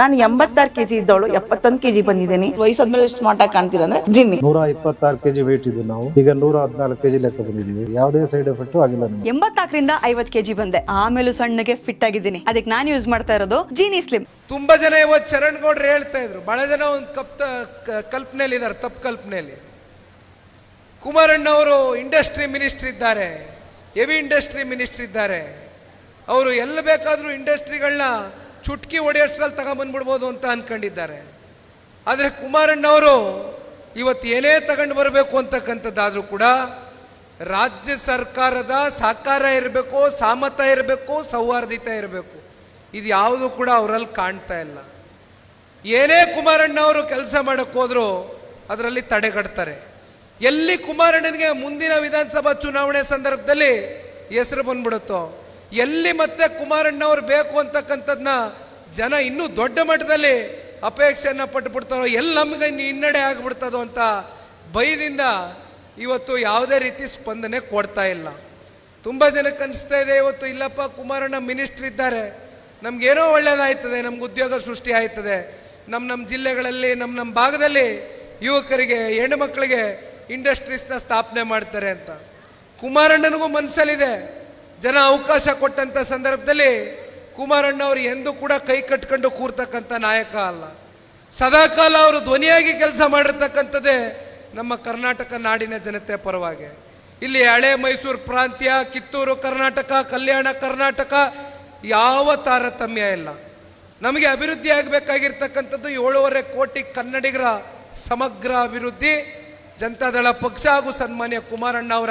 ನಾನು ಎಂಬತ್ತಾರು ಕೆಜಿ ಇದ್ದವಳು ಎಪ್ಪತ್ತೊಂದು ಕೆಜಿ ಬಂದಿದ್ದೀನಿ. ವಯಸ್ಸಾದ್ಮೇಲೆ ಸ್ಮಾರ್ಟ್ ಆಗಿ ಕಾಣ್ತೀರ ಅಂದ್ರೆ ಜಿನ್ನಿ. ನೂರ ಇಪ್ಪತ್ತಾರು ಕೆಜಿ ವೇಟ್ ಇದ್ದು ನಾವು. ಈಗ ನೂರ ಹದಿನಾಲ್ಕು ಕೆಜಿ ಲೆಕ್ಕ ಬಂದಿದ್ದೀವಿ. ಯಾವುದೇ ಸೈಡ್ ಎಫೆಕ್ಟ್ ಆಗಿಲ್ಲ ನಮಗೆ. ಎಂಬತ್ನಾಲ್ಕರಿಂದ ಐವತ್ ಕೆಜಿ ಬಂದೆ. ಆಮೇಲೂ ಸಣ್ಣಗೆ ಫಿಟ್ ಆಗಿದ್ದೀನಿ. ಅದಕ್ಕೆ ನಾನು ಯೂಸ್ ಮಾಡ್ತಾ ಇರೋದು ಜೀನಿ ಸ್ಲಿಮ್ ತುಂಬಾ ಜನ ಇವತ್ತು ಚರಣ್ ಗೌಡ್ರು ಹೇಳ್ತಾ ಇದ್ರು. ಬಹಳ ಜನ ಒಂದು ಕಪ್ ಕಲ್ಪನೆಯಲ್ಲಿ ಇದ್ದಾರೆ ತಪ್ಪು ಕಲ್ಪನೆಯಲ್ಲಿ. ಕುಮಾರಣ್ಣ ಅವರು ಇಂಡಸ್ಟ್ರಿ ಮಿನಿಸ್ಟ್ರಿ ಇದ್ದಾರೆ. ಹೆವಿ ಇಂಡಸ್ಟ್ರಿ ಮಿನಿಸ್ಟ್ರಿ ಇದ್ದಾರೆ. ಅವರು ಎಲ್ಲಿ ಬೇಕಾದರೂ ಇಂಡಸ್ಟ್ರಿಗಳನ್ನ ಚುಟ್ಕಿ ಹೊಡೆಯೋಷ್ಟ್ರಲ್ಲಿ ತಗೊಂಬಂದ್ಬಿಡ್ಬೋದು ಅಂತ ಅನ್ಕೊಂಡಿದ್ದಾರೆ. ಆದರೆ ಕುಮಾರಣ್ಣವರು ಇವತ್ತು ಏನೇ ತಗೊಂಡು ಬರಬೇಕು ಅಂತಕ್ಕಂಥದ್ದಾದರೂ ಕೂಡ ರಾಜ್ಯ ಸರ್ಕಾರದ ಸಹಕಾರ ಇರಬೇಕು, ಸಾಮತ ಇರಬೇಕು, ಸೌಹಾರ್ದಿತ ಇರಬೇಕು. ಇದು ಯಾವುದು ಕೂಡ ಅವರಲ್ಲಿ ಕಾಣ್ತಾ ಇಲ್ಲ. ಏನೇ ಕುಮಾರಣ್ಣವರು ಕೆಲಸ ಮಾಡೋಕ್ಕೋದ್ರೂ ಅದರಲ್ಲಿ ತಡೆಗಟ್ತಾರೆ. ಎಲ್ಲಿ ಕುಮಾರಣ್ಣನಿಗೆ ಮುಂದಿನ ವಿಧಾನಸಭಾ ಚುನಾವಣೆ ಸಂದರ್ಭದಲ್ಲಿ ಹೆಸರು ಬಂದ್ಬಿಡುತ್ತೋ ಎಲ್ಲಿ ಮತ್ತೆ ಕುಮಾರಣ್ಣವ್ರು ಬೇಕು ಅಂತಕ್ಕಂಥದ್ನ ಜನ ಇನ್ನೂ ದೊಡ್ಡ ಮಟ್ಟದಲ್ಲಿ ಅಪೇಕ್ಷೆಯನ್ನು ಪಟ್ಟುಬಿಡ್ತಾರೋ, ಎಲ್ಲಿ ನಮ್ಗೆ ಹಿನ್ನಡೆ ಆಗಿಬಿಡ್ತದೋ ಅಂತ ಭಯದಿಂದ ಇವತ್ತು ಯಾವುದೇ ರೀತಿ ಸ್ಪಂದನೆ ಕೊಡ್ತಾ ಇಲ್ಲ. ತುಂಬ ಜನಕ್ಕೆ ಅನಿಸ್ತಾ ಇದೆ ಇವತ್ತು, ಇಲ್ಲಪ್ಪ, ಕುಮಾರಣ್ಣ ಮಿನಿಸ್ಟ್ರ್ ಇದ್ದಾರೆ. ನಮ್ಗೇನೋ ಒಳ್ಳೇದಾಯ್ತದೆ, ನಮ್ಗೆ ಉದ್ಯೋಗ ಸೃಷ್ಟಿ ಆಯ್ತದೆ. ನಮ್ಮ ನಮ್ಮ ಜಿಲ್ಲೆಗಳಲ್ಲಿ ನಮ್ಮ ನಮ್ಮ ಭಾಗದಲ್ಲಿ ಯುವಕರಿಗೆ, ಹೆಣ್ಣು ಮಕ್ಕಳಿಗೆ ಇಂಡಸ್ಟ್ರೀಸ್ನ ಸ್ಥಾಪನೆ ಮಾಡ್ತಾರೆ ಅಂತ. ಕುಮಾರಣ್ಣನಿಗೂ ಮನಸ್ಸಲ್ಲಿದೆ ಜನ ಅವಕಾಶ ಕೊಟ್ಟಂಥ ಸಂದರ್ಭದಲ್ಲಿ ಕುಮಾರಣ್ಣ ಅವರು ಎಂದೂ ಕೂಡ ಕೈ ಕಟ್ಕೊಂಡು ಕೂರ್ತಕ್ಕಂಥ ನಾಯಕ ಅಲ್ಲ. ಸದಾಕಾಲ ಅವರು ಧ್ವನಿಯಾಗಿ ಕೆಲಸ ಮಾಡಿರ್ತಕ್ಕಂಥದ್ದೇ ನಮ್ಮ ಕರ್ನಾಟಕ ನಾಡಿನ ಜನತೆ ಪರವಾಗಿ. ಇಲ್ಲಿ ಹಳೆ ಮೈಸೂರು ಪ್ರಾಂತ್ಯ, ಕಿತ್ತೂರು ಕರ್ನಾಟಕ, ಕಲ್ಯಾಣ ಕರ್ನಾಟಕ ಯಾವ ತಾರತಮ್ಯ ಇಲ್ಲ. ನಮಗೆ ಅಭಿವೃದ್ಧಿ ಆಗಬೇಕಾಗಿರ್ತಕ್ಕಂಥದ್ದು ಏಳೂವರೆ ಕೋಟಿ ಕನ್ನಡಿಗರ ಸಮಗ್ರ ಅಭಿವೃದ್ಧಿ, ಜನತಾದಳ ಪಕ್ಷ ಹಾಗೂ ಸನ್ಮಾನ್ಯ ಕುಮಾರಣ್ಣ ಅವರ